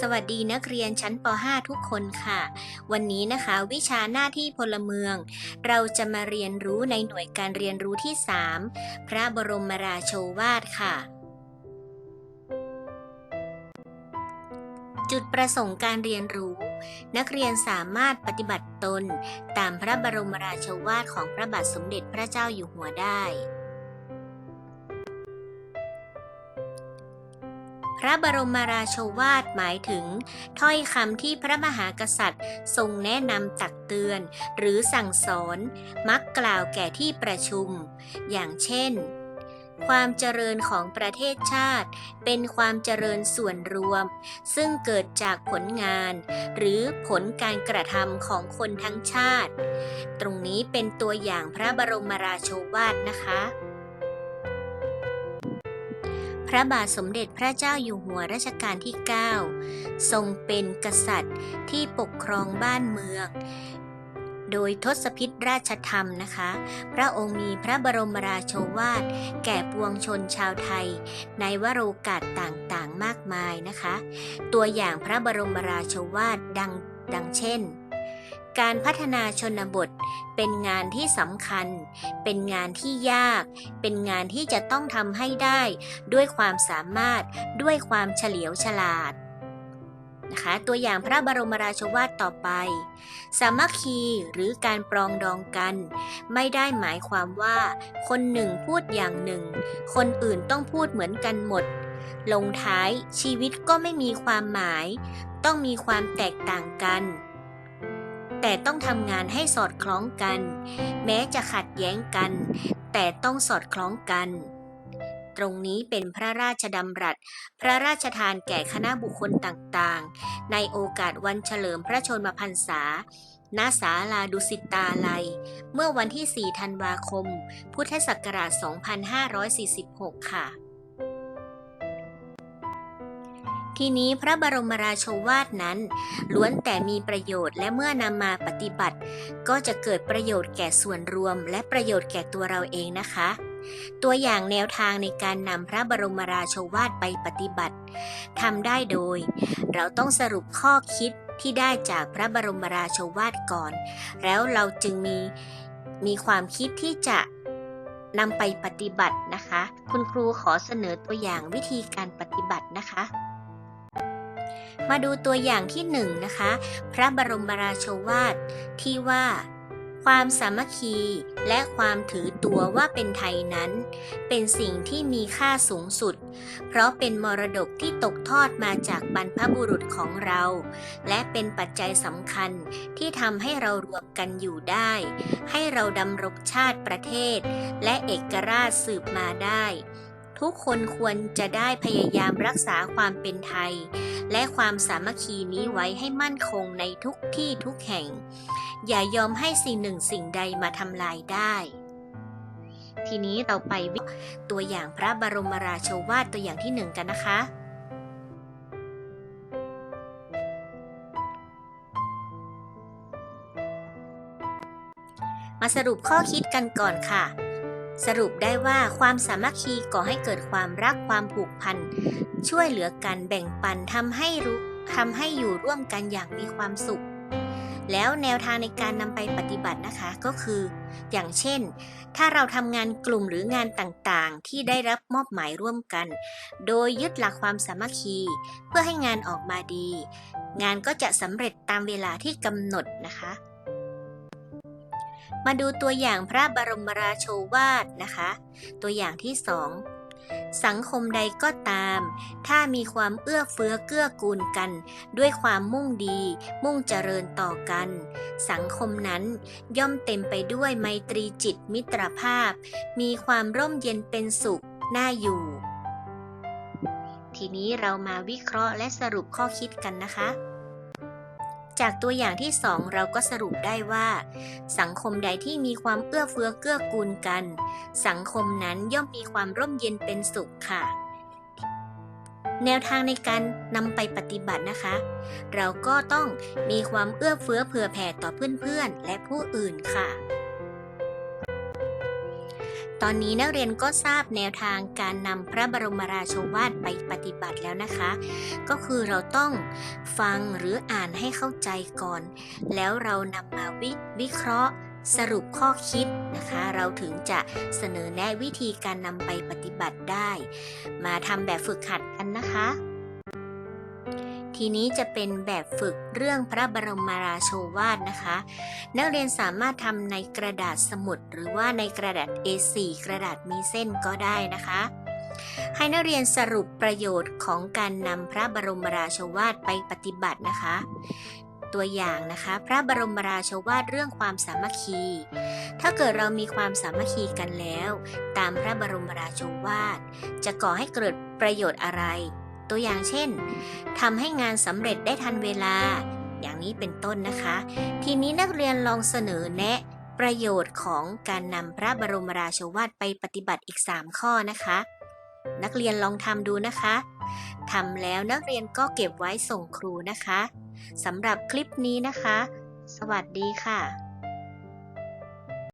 สวัสดีนักเรียนชั้นป .5 ทุกคนค่ะ วันนี้นะคะ วิชาหน้าที่พลเมือง เราจะมาเรียนรู้ในหน่วยการเรียนรู้ที่ 3 พระบรมราโชวาทค่ะ จุดประสงค์การเรียนรู้ นักเรียนสามารถปฏิบัติตน ตามพระบรมราโชวาทของพระบาทสมเด็จพระเจ้าอยู่หัวได้ ระบรมราโชวาทหมายถึง ถ้อยคำที่พระมหากษัตริย์ ทรงแนะนำตักเตือน หรือสั่งสอน มักกล่าวแก่ที่ประชุม อย่างเช่น ความเจริญของประเทศชาติ เป็นความเจริญส่วนรวม ซึ่งเกิดจากผลงาน หรือผลการกระทำของคนทั้งชาติ ตรงนี้เป็นตัวอย่างพระบรมราโชวาทนะคะ พระบาทสมเด็จพระเจ้าอยู่หัวรัชกาลที่ 9 ทรงเป็นกษัตริย์ที่ปกครองบ้านเมือง โดยทศพิธราชธรรมนะคะ พระองค์มีพระบรมราโชวาทแก่ปวงชนชาวไทย ในวโรกาสต่างๆมากมายนะคะ ตัวอย่างพระบรมราโชวาทดังดังเช่น การพัฒนาชนบท เป็นงานที่สำคัญ เป็นงานที่ยาก เป็นงานที่จะต้องทำให้ได้ ด้วยความสามารถด้วยความเฉลียวฉลาดนะคะตัวอย่างพระบรมราชวาทต่อไป สามัคคีหรือการปรองดองกัน ไม่ได้หมายความว่า คนหนึ่งพูดอย่างหนึ่ง คนอื่นต้องพูดเหมือนกันหมด ลงท้ายชีวิตก็ไม่มีความหมาย ต้องมีความแตกต่างกัน แต่ต้องทำงานให้สอดคล้องกัน แม้จะขัดแย้งกัน แต่ต้องสอดคล้องกัน ตรงนี้เป็นพระราชดำรัส พระราชทานแก่คณะบุคคลต่างๆ ในโอกาสวันเฉลิมพระชนมพรรษาณศาลาดุสิตาลัย เมื่อวันที่ 4 ธันวาคม พุทธศักราช 2546 ค่ะ ทีนี้พระบรมราโชวาทนั้น ล้วนแต่มีประโยชน์และเมื่อนำมาปฏิบัติ ก็จะเกิดประโยชน์แก่ส่วนรวม และประโยชน์แก่ตัวเราเองนะคะ ตัวอย่างแนวทางในการนำพระบรมราโชวาทไปปฏิบัติทำได้โดย เราต้องสรุปข้อคิดที่ได้จากพระบรมราโชวาทก่อน แล้วเราจึงมีมีความคิดที่จะนำไปปฏิบัตินะคะ คุณครูขอเสนอตัวอย่างวิธีการปฏิบัตินะคะ มาดูตัวอย่างที่หนึ่งนะคะ พระบรมราโชวาทที่ว่า ความสามัคคีและความถือตัวว่าเป็นไทยนั้น เป็นสิ่งที่มีค่าสูงสุด เพราะเป็นมรดกที่ตกทอดมาจากบรรพบุรุษของเรา และเป็นปัจจัยสำคัญที่ทำให้เรารวมกันอยู่ได้ ให้เราดำรงชาติประเทศ และเอกราชสืบมาได้ ทุกคนควรจะได้พยายามรักษาความเป็นไทย และความสามัคคีนี้ไว้ให้มั่นคงในทุกที่ทุกแห่ง อย่ายอมให้สิ่งหนึ่งสิ่งใดมาทำลายได้ ทีนี้เราไปวิตัวอย่างพระบรมราโชวาทตัวอย่างที่หนึ่งกันนะคะมาสรุปข้อคิดกันก่อนค่ะ สรุปได้ว่าความสามัคคีก่อให้เกิดความรักความผูกพัน ช่วยเหลือกันแบ่งปันทำให้รู้ทำให้อยู่ร่วมกันอย่างมีความสุข แล้วแนวทางในการนำไปปฏิบัตินะคะก็คือ อย่างเช่น ถ้าเราทำงานกลุ่มหรืองานต่างๆ ที่ได้รับมอบหมายร่วมกัน โดยยึดหลักความสามัคคี เพื่อให้งานออกมาดี งานก็จะสำเร็จตามเวลาที่กำหนดนะคะ มาดูตัวอย่างพระบรมราโชวาทนะคะ ตัวอย่างที่สองสังคมใดก็ตาม ถ้ามีความเอื้อเฟื้อเกื้อกูลกัน ด้วยความมุ่งดี มุ่งเจริญต่อกัน สังคมนั้นย่อมเต็มไปด้วยไมตรีจิตมิตรภาพ มีความร่มเย็นเป็นสุข น่าอยู่ ทีนี้เรามาวิเคราะห์และสรุปข้อคิดกันนะคะ จากตัวอย่างที่สองเราก็สรุปได้ว่า สังคมใดที่มีความเอื้อเฟื้อเกื้อกูลกัน สังคมนั้นย่อมมีความร่มเย็นเป็นสุขค่ะ แนวทางในการนำไปปฏิบัตินะคะ เราก็ต้องมีความเอื้อเฟื้อเผื่อแผ่ต่อเพื่อนๆและผู้อื่นค่ะ ตอนนี้นักเรียนก็ทราบแนวทางการนำพระบรมราโชวาทไปปฏิบัติแล้วนะคะ ก็คือเราต้องฟังหรืออ่านให้เข้าใจก่อน แล้วเรานำมาวิวิเคราะห์สรุปข้อคิดนะคะ เราถึงจะเสนอแนะวิธีการนำไปปฏิบัติได้ มาทำแบบฝึกหัดกันนะคะ ทีนี้จะเป็นแบบฝึกเรื่องพระบรมราโชวาทนะคะ นักเรียนสามารถทำในกระดาษสมุด หรือว่าในกระดาษ A4 กระดาษมีเส้นก็ได้นะคะ ให้นักเรียนสรุปประโยชน์ของการนำพระบรมราโชวาทไปปฏิบัตินะคะ ตัวอย่างนะคะ พระบรมราโชวาทเรื่องความสามัคคี ถ้าเกิดเรามีความสามัคคีกันแล้ว ตามพระบรมราโชวาท จะก่อให้เกิดประโยชน์อะไร ตัวอย่างเช่นทำให้งานสำเร็จได้ทันเวลา อย่างนี้เป็นต้นนะคะ ทีนี้นักเรียนลองเสนอแนะประโยชน์ของการนำพระบรมราโชวาทไปปฏิบัติอีก 3 ข้อนะคะ นักเรียนลองทำดูนะคะทำแล้วนักเรียนก็เก็บไว้ส่งครูนะคะสำหรับคลิปนี้นะคะ สวัสดีค่ะ